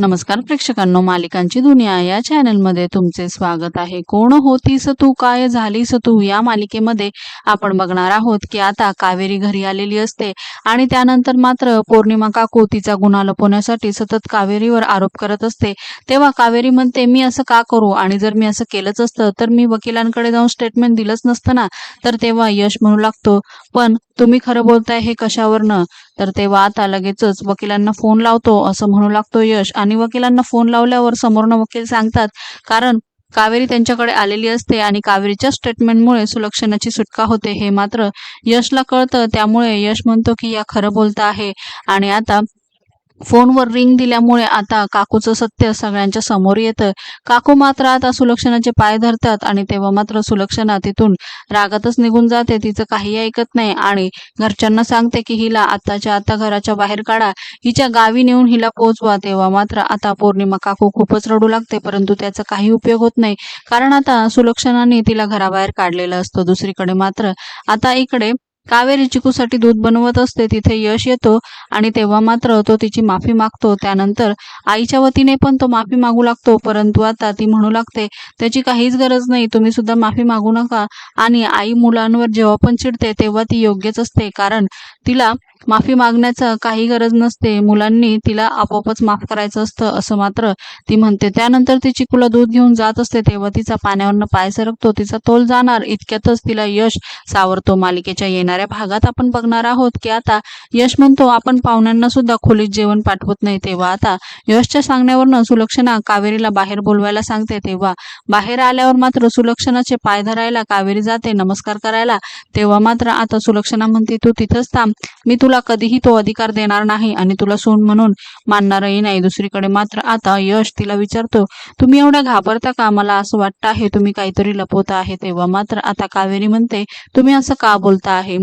नमस्कार प्रेक्षकांनो मालिकांची दुनिया या चॅनलमध्ये तुमचे स्वागत आहे. कोण होतीस तू? काय झालीस तू? या मालिकेमध्ये आपण बघणार आहोत की आता कावेरी घरी आलेली असते आणि त्यानंतर मात्र पौर्णिमा काकू तिचा गुन्हा लपवण्यासाठी सतत कावेरीवर आरोप करत असते. तेव्हा कावेरी म्हणते मी असं का करू? आणि जर मी असं केलंच असतं तर मी वकिलांकडे जाऊन स्टेटमेंट दिलंच नसतं ना? तर तेव्हा यश म्हणू लागतो पण तुम्ही खरं बोलताय हे कशावरनं? तर तेव्हा आता लगेचच वकिलांना फोन लावतो असं म्हणू लागतो यश. आणि वकिलांना फोन लावल्यावर समोरनं वकील सांगतात कारण कावेरी त्यांच्याकडे आलेली असते आणि कावेरीच्या स्टेटमेंटमुळे सुलक्षणाची सुटका होते. हे मात्र यशला कळतं त्यामुळे यश म्हणतो की या खरं बोलता आहे. आणि आता फोनवर रिंग दिल्यामुळे आता काकूचं सत्य सगळ्यांच्या समोर येतं काकू मात्र आता सुलक्षणाचे पाय धरतात आणि तेव्हा मात्र सुलक्षणा तिथून रागातच निघून जाते. तिचं काही ऐकत नाही आणि घरच्यांना सांगते की हिला आताच्या आता घराच्या बाहेर काढा. हिच्या गावी नेऊन हिला पोहोचवा तेव्हा मात्र आता पौर्णिमा काकू खूपच रडू लागते परंतु त्याचा काही उपयोग होत नाही. कारण आता सुलक्षणाने तिला घराबाहेर काढलेलं असतं. दुसरीकडे मात्र आता इकडे कावेरी चिकूसाठी दूध बनवत असते तिथे यश येतो आणि तेव्हा मात्र तो तिची माफी मागतो. त्यानंतर आईच्या वतीने पण तो माफी मागू लागतो परंतु आता ती म्हणू लागते त्याची काहीच गरज नाही तुम्ही सुद्धा माफी मागू नका. आणि आई मुलांवर जेव्हा पण चिडते तेव्हा ती योग्यच असते कारण तिला माफी मागण्याचं काही गरज नसते. मुलांनी तिला आपोआपच माफ करायचं असतं असं मात्र ती म्हणते. त्यानंतर ती चिकूला दूध घेऊन जात असते तेव्हा तिचा पाण्यावरनं पाय सरकतो तिचा तोल जाणार. इतक्यातच तिला यश सावरतो मालिकेच्या येणार येणाऱ्या भागात आपण बघणार आहोत की आता यश म्हणतो आपण पाहुण्यांना सुद्धा खोलीत जेवण पाठवत नाही तेव्हा. आता यशच्या सांगण्यावरनं सुलक्षणा कावेरीला बाहेर बोलवायला सांगते तेव्हा. बाहेर आल्यावर मात्र सुलक्षणाचे पाय धरायला कावेरी जाते नमस्कार करायला. तेव्हा मात्र आता सुलक्षणा म्हणते तू तिथंच थांब. मी तुला कधीही तो अधिकार देणार नाही आणि तुला सोन म्हणून मानणारही नाही. दुसरीकडे मात्र आता यश तिला विचारतो तुम्ही एवढ्या घाबरता का? मला असं वाटतं आहे तुम्ही काहीतरी लपवता आहे. तेव्हा मात्र आता कावेरी म्हणते तुम्ही असं का बोलता आहे?